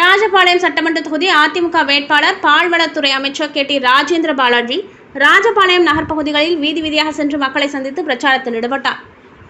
ராஜபாளையம் சட்டமன்ற தொகுதி அதிமுக வேட்பாளர் பால்வளத்துறை அமைச்சர் கே. டி. ராஜேந்திர பாலாஜி ராஜபாளையம் நகர் பகுதிகளில் வீதி வீதியாக சென்று மக்களை சந்தித்து பிரச்சாரத்தில் ஈடுபட்டார்.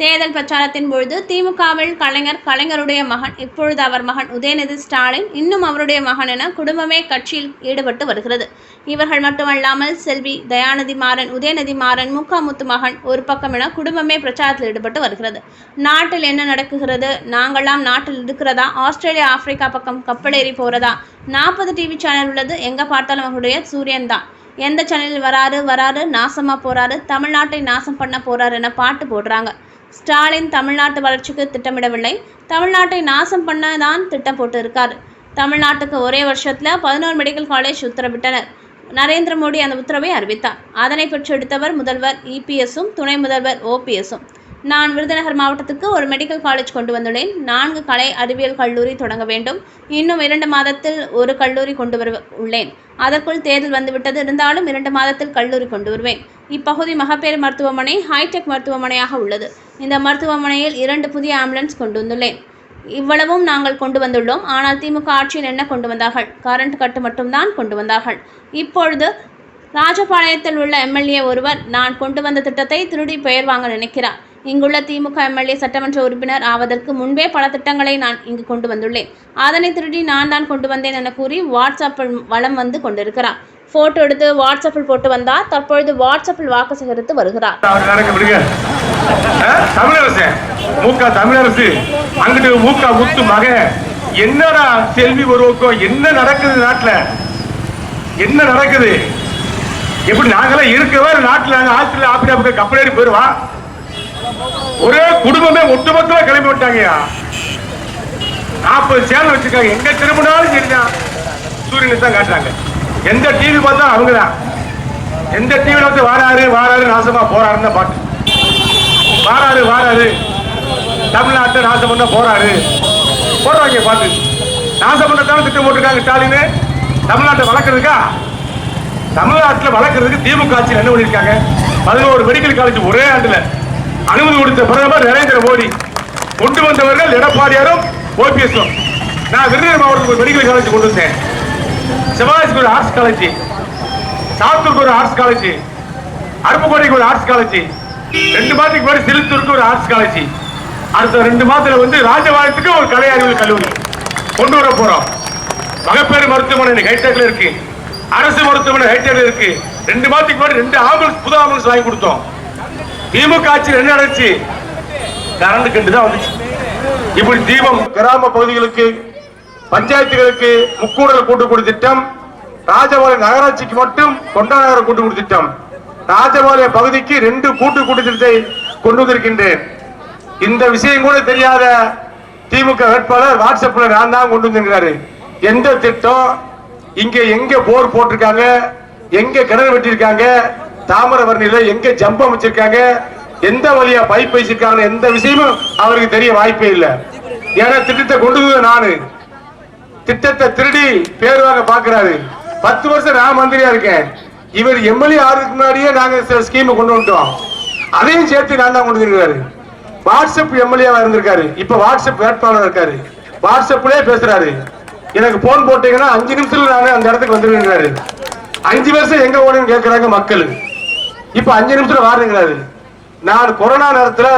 தேர்தல் பிரச்சாரத்தின் பொழுது திமுகவில் கலைஞர் கலைஞருடைய மகன் இப்பொழுது அவர் மகன் உதயநிதி ஸ்டாலின் இன்னும் அவருடைய மகன் என குடும்பமே கட்சியில் ஈடுபட்டு வருகிறது. இவர்கள் மட்டுமல்லாமல் செல்வி தயாநிதி மாறன் உதயநிதி மாறன் முக்காமுத்து மகன் ஒரு பக்கம் என குடும்பமே பிரச்சாரத்தில் ஈடுபட்டு வருகிறது. நாட்டில் என்ன நடக்குகிறது? நாங்களாம் நாட்டில் இருக்கிறதா? ஆஸ்திரேலியா ஆப்பிரிக்கா பக்கம் கப்பலேறி போகிறதா நாற்பது டிவி சேனல் உள்ளது. எங்கே பார்த்தாலும் அவருடைய சூரியன் தான். எந்த சேனலில் வராரு? வராரு. நாசமாக போகிறாரு தமிழ்நாட்டை நாசம் பண்ண போகிறாரு என பாட்டு போடுறாங்க. ஸ்டாலின் தமிழ்நாட்டு வளர்ச்சிக்கு திட்டமிடவில்லை. தமிழ்நாட்டை நாசம் பண்ண தான் திட்டம் போட்டிருக்கார். தமிழ்நாட்டுக்கு ஒரே வருஷத்தில் பதினோரு மெடிக்கல் காலேஜ் உத்தரவிட்டனர் நரேந்திர மோடி அந்த உத்தரவை அறிவித்தார். அதனை பெற்றெடுத்தவர் முதல்வர் இபிஎஸும் துணை முதல்வர் ஓபிஎஸும் நான் விருதுநகர் மாவட்டத்துக்கு ஒரு மெடிக்கல் காலேஜ் கொண்டு வந்துள்ளேன். நான்கு கலை அறிவியல் கல்லூரி தொடங்க வேண்டும். இன்னும் இரண்டு மாதத்தில் ஒரு கல்லூரி கொண்டு வர உள்ளேன். அதற்குள் தேர்தல் வந்துவிட்டது. இருந்தாலும் இரண்டு மாதத்தில் கல்லூரி கொண்டு வருவேன். இப்பகுதி மகப்பேறு மருத்துவமனை ஹைடெக் மருத்துவமனையாக உள்ளது. இந்த மருத்துவமனையில் இரண்டு புதிய ஆம்புலன்ஸ் கொண்டு வந்துள்ளேன். இவ்வளவும் நாங்கள் கொண்டு வந்துள்ளோம். ஆனால் திமுக ஆட்சியில் என்ன கொண்டு வந்தார்கள்? கரண்ட் கட்டு மட்டும்தான் கொண்டு வந்தார்கள். இப்பொழுது ராஜபாளையத்தில் உள்ள எம்எல்ஏ ஒருவர் நான் கொண்டு வந்த திட்டத்தை திருடி பெயர் வாங்க நினைக்கிறார். இங்குள்ள திமுக எம்எல்ஏ சட்டமன்ற உறுப்பினர் ஆவதற்கு முன்பே பல திட்டங்களை நான் இங்கு கொண்டு வந்துள்ளேன். அதனை திருடி நான் தான் கொண்டு வந்தேன் என கூறி வாட்ஸ்அப்பில் வலம் வந்து கொண்டிருக்கிறார். போட்டோ எடுத்து வாட்ஸ்அப்பில் போட்டு வந்தார். தற்பொழுது வாட்ஸ்அப்பில் வாக்கு சேகரித்து வருகிறார். தமிழரசு மூக்கா தமிழரசு. அங்கிட்டு மூக்கா முத்து மக. என்னடா செல்வி ஒருவக்கம் என்ன நடக்குது நாட்டுல? என்ன நடக்குது? எப்படி நாங்களாம் இருக்கவே நாட்டுல. நாங்க ஆஸ்திரேலியா ஆப்பிரிக்கா கப்பலேறி போயிருவா. ஒரே குடும்பமே ஒட்டுமொத்தமா கிளம்பி விட்டாங்கயா நாற்பது சேனல் வச்சிருக்காங்க. எங்க திரும்பினாலும் சரிதான். சூரியனை தான் காட்டுறாங்க. எந்த டிவி பார்த்தா அவங்க தான் எந்த டிவில வந்து வாராரு வாராரு நாசமா போறாருன்னு தான் பாட்டு. வாராரு வாராரு. தமிழ்நாட்டை நாசம் பண்ண போறாரு. போடுறாங்க பாட்டு. நாசம் பண்ணத்தான திட்டம் போட்டிருக்காங்க ஸ்டாலின்? தமிழ்நாட்டை வளர்க்கறதுக்கா? தமிழ்நாட்டில் வளர்க்கறதுக்கு திமுக ஆட்சியில் என்ன பண்ணிருக்காங்க பதினோரு மெடிக்கல் காலேஜ் ஒரே ஆண்டுல அனுமதி கொடுத்த பிரதமர் நரேந்திர மோடி. கொண்டு வந்தவர்கள் எடப்பாடியாரும் ஓபிஎஸும் நான் விருதுநகர் மாவட்டத்துக்கு ஒரு மெடிக்கல் காலேஜ் கொண்டு வந்தேன். சிவாஜிக்கு ஒரு ஆர்ட்ஸ் காலேஜ் சாத்தூருக்கு ஒரு ஆர்ட்ஸ் காலேஜ் அருப்புக்கோட்டைக்கு ஒரு ஆர்ட்ஸ் காலேஜ் ரெண்டு மாதத்துக்கு முன்னாடி சிலுத்தூருக்கு ஒரு ஆர்ட்ஸ் காலேஜ் அடுத்த ரெண்டு மாதத்துல வந்து ராஜபாளையத்துக்கு ஒரு கலை அறிவியல் கல்லூரி கொண்டு வர போறோம். மகப்பேறு மருத்துவமனை ஹைடெக்ல இருக்கு. அரசு மருத்துவமனை ஹைடெக்ல இருக்கு. ரெண்டு மாதத்துக்கு முன்னாடி ரெண்டு ஆம்புலன்ஸ் புது ஆம்புலன்ஸ் வாங்கி கொடுத்தோம். திமுக ஆட்சியில் என்ன நடந்துச்சு? கரண்ட் கண்டு தான் வந்துச்சு. இப்படி தீபம் கிராம பகுதிகளுக்கு பஞ்சாயத்துகளுக்கு முக்கூடல் கூட்டுக்குடி திட்டம் ராஜபாளையம் நகராட்சிக்கு மட்டும் கொண்டா நகர கூட்டுக்குடி திட்டம் ராஜபாளையம் பகுதிக்கு ரெண்டு கூட்டு கூட்டு திட்டத்தை கொண்டு வந்திருக்கின்றேன். இந்த விஷயம் கூட தெரியாத திமுக வேட்பாளர் வாட்ஸ்அப்ல நான் தான் கொண்டு வந்திருக்கிறாரு. எந்த திட்டம் இங்க எங்க போர் போட்டிருக்காங்க எங்க கிணறு வெட்டியிருக்காங்க தாமிரபரணியில எங்க ஜம்ப அமைச்சிருக்காங்க? எந்த வழியா பைப் வச்சிருக்காங்க எந்த விஷயமும் அவருக்கு தெரிய வாய்ப்பே இல்லை. ஏன்னா திட்டத்தை கொண்டு நானு. திட்டத்தை திருடி பேர் வாங்க பாக்குறாரு பத்து வருஷம் நான் மந்திரியா இருக்கேன். இவர் எம்எல்ஏ ஆறுக்கு முன்னாடியே நாங்க சில ஸ்கீம் கொண்டு வந்துட்டோம். அதையும் சேர்த்து நான் தான் கொண்டு வந்துருக்காரு வாட்ஸ்அப் எம்எல்ஏவா இருந்திருக்காரு. இப்ப வாட்ஸ்அப் வேட்பாளர் இருக்காரு. வாட்ஸ்அப்லயே பேசுறாரு. எனக்கு போன் போட்டீங்கன்னா அஞ்சு நிமிஷத்துல நானே அந்த இடத்துக்கு வந்துருக்காரு அஞ்சு வருஷம் எங்க ஓடுன்னு கேட்கிறாங்க மக்கள். இப்ப அஞ்சு நிமிஷத்துல வாருங்கிறாரு நான் கொரோனா நேரத்துல